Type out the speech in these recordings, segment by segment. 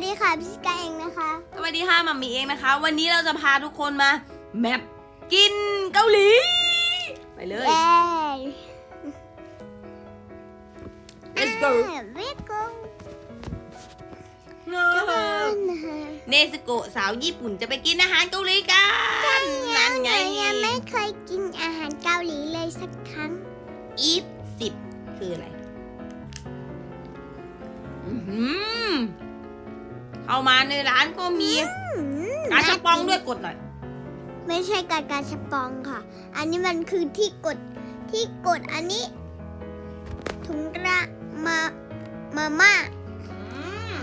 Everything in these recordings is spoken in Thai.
วัสดีค่ะพี่สกายเองนะคะ สวัสดีค่ะมัมมี่เองนะคะ วันนี้เราจะพาทุกคนมาแมปกินเกาหลี ไปเลย เย้ let's go เวโก้เนสโกะสาวญี่ปุ่นจะไปกินอาหารเกาหลีกันนั่นไงยังไม่เคยกินอาหารเกาหลีเลยสักครั้งอีฟสิบคืออะไร อื้อ หือเข้ามาในร้านก็มีอืมกาชาปองน่กินด้วยกดหน่อย ไม่ใช่การการชาปองค่ะ อันนี้มันคือที่กดที่กดอันนี้ ถุงกระมามาม่าอืม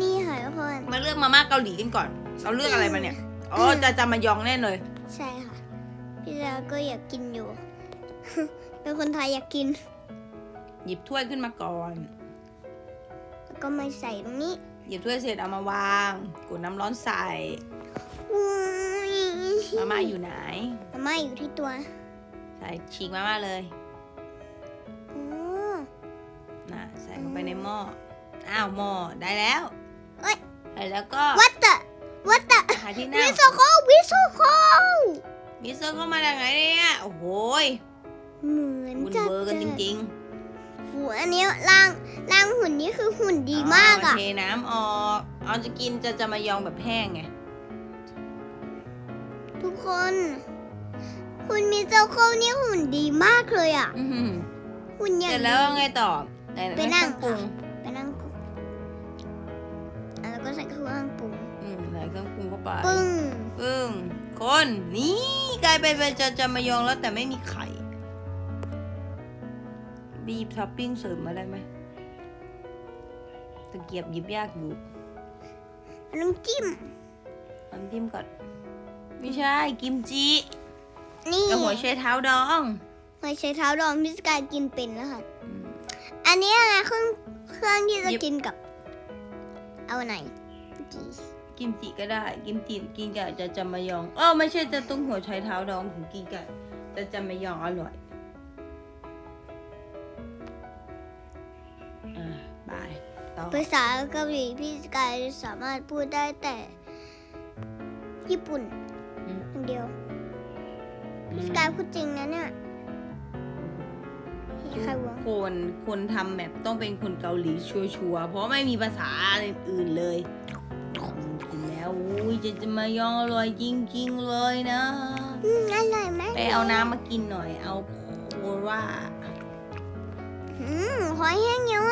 นี่ค่ะทุกคนมาเลือกมาม่าเกาหลีกันก่อน เราเลือกอะไรมาเนี่ยอ๋อจะจะมายองแน่เลย ใช่ค่ะ พี่แล้วก็อยากกินอยู่ เป็นคนไทยอยากกิน หยิบถ้วยขึ้นมาก่อนแล้ว ก็มาใส่ตรงนี้หยิบถ้วยเสร็จเอามาวางกดน้ำร้อนใส่อุ๊ยมาม่าอยู่ไหน มาม่าอยู่ที่ตัวใส่ฉีกมาม่าเลยโอ้น่ะใส่ลงไปในหม้ออ้าวหม้อได้แล้วเอ้ยใส่แล้วก็วัตเตอวัตเตอหาที่วินั่งโซโควิโซโคมิเซอร์เข้ามาได้ไงเนี่ยโอ้โหยเหมือนหุ่นจะเบอร์กันจริงหัวอันนี้ร่าง ร่างหุ่นนี้คือหุ่นๆดีมากอะเทน้ำออกเอาจะกินจะจะมายองแบบแห้งไง ทุกคน คุณมิโซโคนี่หุ่นดีมากเลยอะอื้อหือหุ่นอเสย่างร็จแล้วไงต่อไหนไปนั่งเครื่องปรุงไปนั่งกุ๊กอะแล้วก็ใส่เครื่องปรุงอืมใส่เครื่องปรุงเข้าไปปึ้งปึ้งคนนี่กลายเป็นจะจะมายองแล้วแต่ไม่มีไข่บีบท็อปปิ้งเสริมมาได้ไหม ตะเกียบหยิบยากอยู่น้ำจิ้มน้ำจิ้มก่อนไม่ใช่กิมจินี่กับหัวไชเท้าดองหัวไชเท้าดองพี่สกายกินเป็นแล้วค่ะอืมอันนี้อะไรเครื่องเครื่องที่จะหยิบกินกับ เอาไหนจีกิมจิก็ได้ กิมจิกินกับจะจะมายองเออไม่ใช่จะตุ้งหัวไชเท้าดองถึงกินกับจะจะมายองอร่อย ภาษาเกาหลีพี่สกายสามารถพูดได้แต่ญี่ปุ่นอืมอย่างเดียว พี่สกายพูดจริงนะเนี่ยมีใครวะคนคนทำแบบต้องเป็นคนเกาหลีชัวร์ๆเพราะไม่มีภาษาอะไรอื่นเลยอืมกินแล้วอุ้ยจะจะมายองอร่อยจริงๆเลยนะอืมอร่อยไหมไปเอาน้ำมากินหน่อย เอาโคราอืมหอยแห้งเยอะ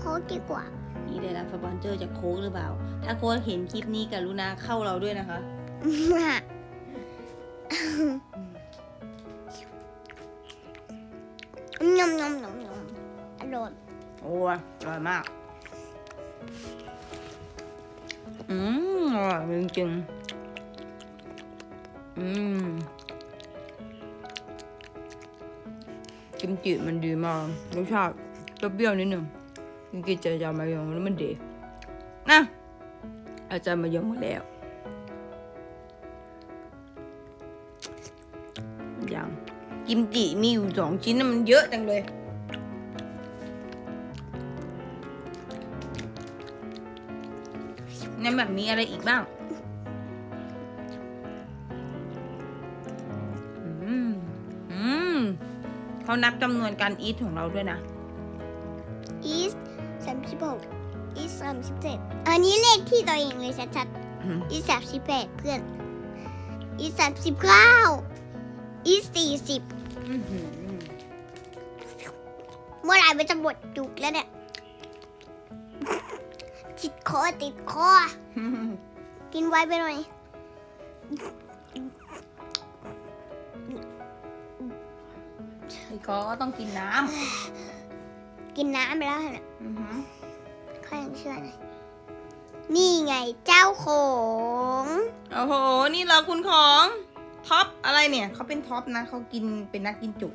โค้กดีกว่า นี่ได้รับสปอนเซอร์จากโค้กหรือเปล่า ถ้าโค้กเห็นคลิปนี้กรุณาเข้าเราด้วยนะคะยำยำยำยำอร่อยโอ้ยอร่อยมาก อืมอร่อยจริงๆอืมกิมจิมันดีมากรสชาติเปรี้ยวๆนิดหนึ่ง กินจะยามายองแล้วมันดีนะอาจารย์มายองหมดแล้วยังกิมจิมีอยู่สองชิ้นนะมันเยอะจังเลยในแบบมีอะไรอีกบ้างอืมอืมเขานับจำนวนการอีทของเราด้วยนะ อีสสามสิบเจ็ดอันนี้เลขที่ตัวเองเลยชัดๆอีสสามสิบแปดเพื่อน อีสสามสิบเก้าอีสสี่สิบอื้อหือเมื่อไหร่มันจะหมดจุกแล้วเนี่ย ติดคอติดคอ กินไวไปหน่อยไอ้ก็ต้องกินน้กินน้ำไปแล้วเนี่ยำอื้อหือข้ายังเชื่อหน่อยนี่ไงเจ้าของ โอ้โห นี่เราคุณของท็อปอะไรเนี่ยเขาเป็นท็อปนะเขากินเป็นนักกินจุ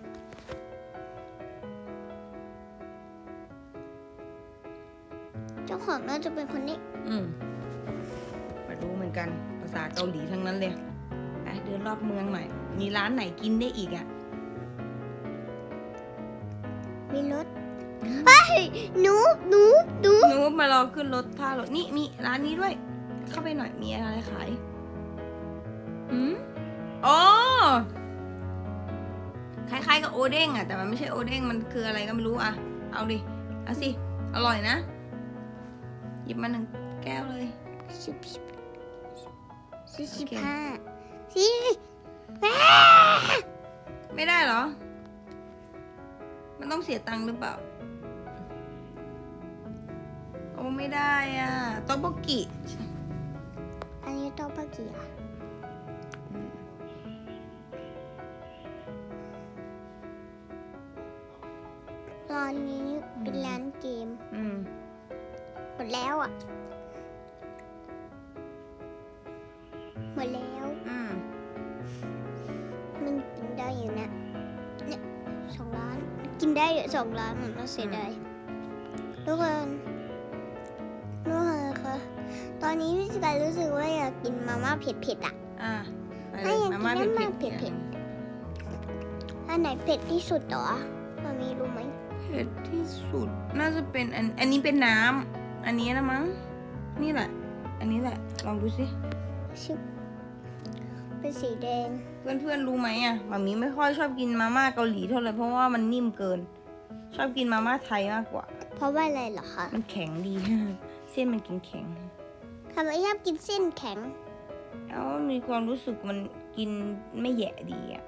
เจ้าของน่าจะเป็นคนนี้ อืมมาดูเหมือนกัน ภาษาเกาหลีทั้งนั้นเลยไปเดินรอบเมืองหน่อย มีร้านไหนกินได้อีกอะ มีรถเฮ้ย หนูหนูหนูหนูมารอขึ้นรถท่ารถนี่มีร้านนี้ด้วย เข้าไปหน่อยมีอะไรขายอืมอ๋อคล้ายๆกับโอเด้งอะแต่มันไม่ใช่โอเด้งมันคืออะไรก็ไม่รู้อะเอาดิเอาสิอร่อยนะ หยิบมาหนึ่งแก้วเลยสิบสิบสิบโอสิบเคห้าสิแม่ไม่ได้เหรอ มันต้องเสียตังค์หรือเปล่า ไม่ได้อะโตโบกิอันนี้โต๊ะปากีอะร้านนี้เป็นร้านเกมอืมหมดแล้วอะหมดแล้ว อืมมันกินได้อยู่นะเนี่ยสองล้าน กินได้อยู่สองล้านมันน่าเสียดายทุกคน ทุกคนคะตอนนี้พี่สกายรู้สึกว่าอยากกินมาม่าเผ็ดๆอะอะไปให้เลยยังมาม่ากินเผ็ดน้ำเผ็ดเผ็ดอันไหนเผ็ดที่สุดเหรอมามีรู้ไหมเผ็ดที่สุดน่าจะเป็นอันอันนี้เป็นน้ำอันนี้นะมั้งนี่แหละ อันนี้แหละลองดูสิชิบเป็นสีแดง เพื่อนๆรู้ไหมอะมามีไม่ค่อยชอบกินมาม่าเกาหลีเท่าไหร่เพราะว่ามันนิ่มเกิน ชอบกินมาม่าไทยมากกว่า เพราะว่าอะไรเหรอคะมันแข็งดีเส้นมันกินแข็งทำไมชอบกินเส้นแข็งแล้วมีความรู้สึกมันกินไม่แย่ดีอะ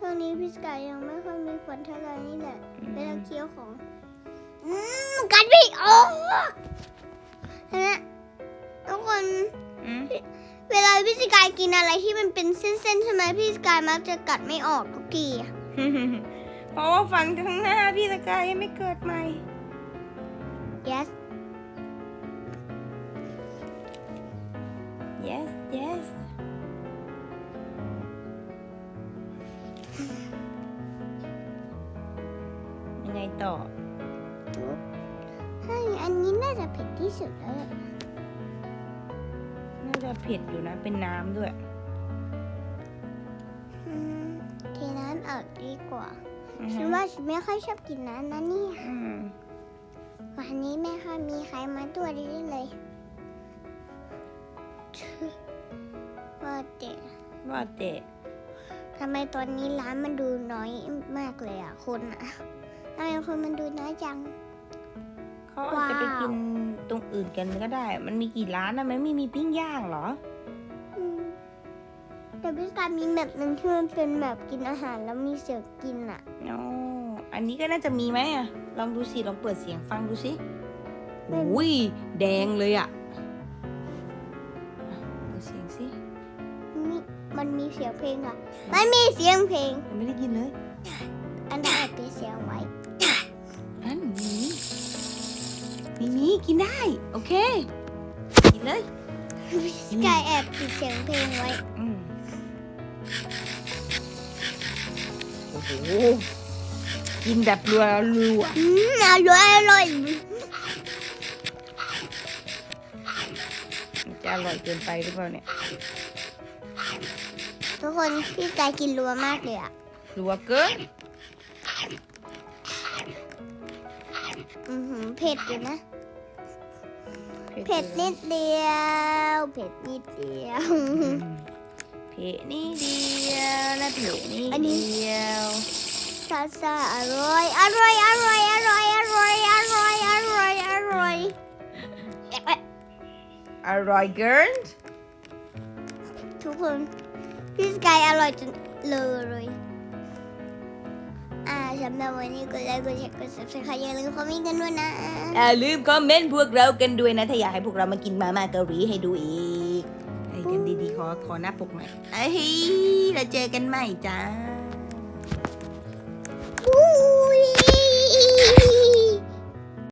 ตอนนี้พี่สกายยังไม่ค่อยมีฟันเท่าไหร่นี่แหละอืมเวลาเคี้ยวของ อืมกัดพี่โอ้นะทุกคน อืมเวลาพี่สกายกินอะไรที่มันเป็นเส้นๆใช่ไหมพี่สกายมักจะกัดไม่ออกทุกทีอะ เพราะว่าฟันข้างหน้าพี่ตะกายยังไม่เกิดใหม่ yes yes yes ยังไงต่อเฮ้ยอันนี้น่าจะเผ็ดที่สุดแล้วอะน่าจะเผ็ดอยู่นะ เป็นน้ำด้วย อืมเทน้ำออกดีกว่า อือฉัฮึนว่าฉันไม่ค่อยชอบกินน้ำนะเนี่ย อืมวันนี้ไม่ค่อยมีใครมาตัวนี้เลยว่าแต่ว่าแต่ทำไมตอนนี้ร้านมันดูน้อยมากเลยอะคนอะทำไมคนมันดูน้อยจัง เขาอาจจะไปว้าว กินตรงอื่นกันก็ได้ มันมีกี่ร้านนะมันไม่มีปิ้งย่างเหรออืม แต่พี่สกายมีแบบหนึ่งที่มันเป็นแบบกินอาหารแล้วมีเสียงกินอะอ๋ออันนี้ก็น่าจะมีไหมอะลองดูสิ ลองเปิดเสียงฟังดูสิไม่มีอุ้ยแดงเลยอะอะเปิดเสียงสิมีมันมีเสียงเพลงค่ะไม่มีเสียงเพลง ยังไม่ได้ยินเลย อันนั้นอาจเป็นเสียงไว้ นั่นมีมีมีกินได้ โอเค กินเลย พี่สกายแอบปิดเสียงเพลงไว้ อืม โอ้โหกินแบบรัวรัวอืมอร่อยอร่อยมันจะอร่อยเกินไปหรือเปล่าเนี่ยทุกคนพี่สกายกินรัวมากเลยอะรัวเกินอือหือเผ็ดอยู่นะ เผ็ดนิดเดียว เผ็ดนิดเดียว อืม เผ็ดนี่เดียวและเผ็ดนี่อันนี้ เดียวซาซาอร่อยอร่อยอร่อยอร่อยอร่อยอร่อยอร่อยอร่อยอร่อยเกินทุกคนพี่สกายอร่อยจนเลยอ่าสำหรับวันนี้กดไลค์กดแชร์กด subscribe อย่าลืมคอมเมนต์กันด้วยนะ อย่าลืมคอมเมนต์พวกเรากันด้วยนะ ถ้าอยากให้พวกเรามากินมาม่าเกาหลีให้ดูอีกให้ กันดีๆ ขอขอหน้าปกหน่อยเฮ้ยเราเจอกันใหม่จ้า